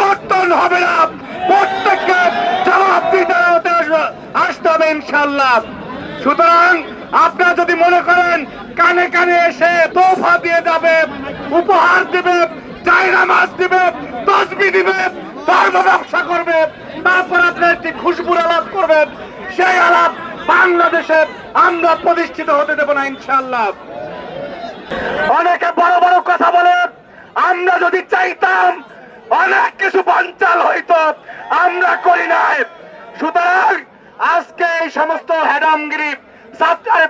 পতন হবে না। প্রত্যেককে জবাব দিতে আসতে হবে ইনশাল্লাহ সুতরাং আপনারা যদি মনে করেন, কানে কানে এসে তোফা দিয়ে যাবে, উপহার দিবে চাইনা মাছ দিবে, তসবি দিবে, ধর্ম ব্যবসা করবে, তারপর আপনার একটি খুশবুর আলাপ করবেন, সেই আলাপ বাংলাদেশে আমরা প্রতিষ্ঠিত হতে দেব না ইনশাল্লাহ অনেকে বড় বড় আমরা যদি চাইতাম অনেক কিছু বঞ্চাল হইতো, আমরা করি নাই। সুতরাং আজকে এই সমস্ত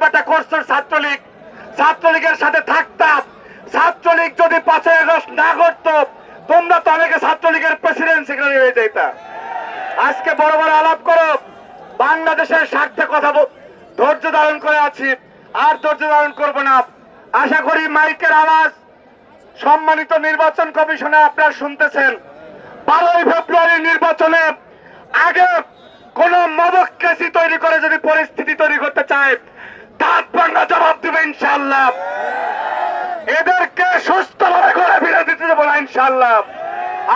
বেটা করছে ছাত্রলীগ, ছাত্রলীগের সাথে থাকতাম। ছাত্রলীগ যদি পাঁচই আগস্ট না করতো, তোমরা তো ছাত্রলীগের প্রেসিডেন্ট সেক্রেটারি হয়ে যেতা আজকে বড় বড় আলাপ করো, বাংলাদেশের স্বার্থে কথা ধৈর্য ধারণ করে আছি, আর ধৈর্য ধারণ করব না। আশা করি মাইকের আওয়াজ সম্মানিত নির্বাচন কমিশনে আপনারা শুনতেছেন, বারোই ফেব্রুয়ারি নির্বাচনে আগে কোন মবক্রেসি তৈরি করে যদি পরিস্থিতি তৈরি করতে চায় তার বাংলা জবাব দেবে ইনশাল্লাহ এদেরকে সুস্থভাবে ঘরে ফিরে দিতে দেবো না ইনশাল্লাহ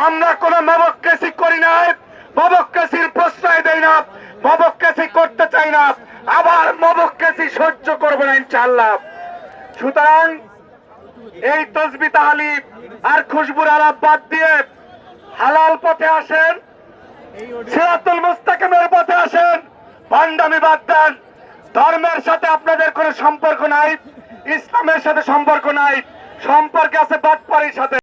আমরা কোন মবক্রেসি করি নাই মবক্রেসির প্রশ্রয় দেই না মবক্রেসি করতে চাই না, আবার মবক্রেসি সহ্য করব না ইনশাল্লাহ সুতরাং এই তসবি তাহালি আর খুশবুর আলাপ বাদ দিয়ে হালাল পথে আসেন, সিরাতুল মুস্তাকিমের পথে আসেন ভান্ডামি বাদ দেন। ধর্মের সাথে আপনাদের কোনো সম্পর্ক নাই, ইসলামের সাথে সম্পর্ক নাই, সম্পর্ক আছে বাদপারির সাথে।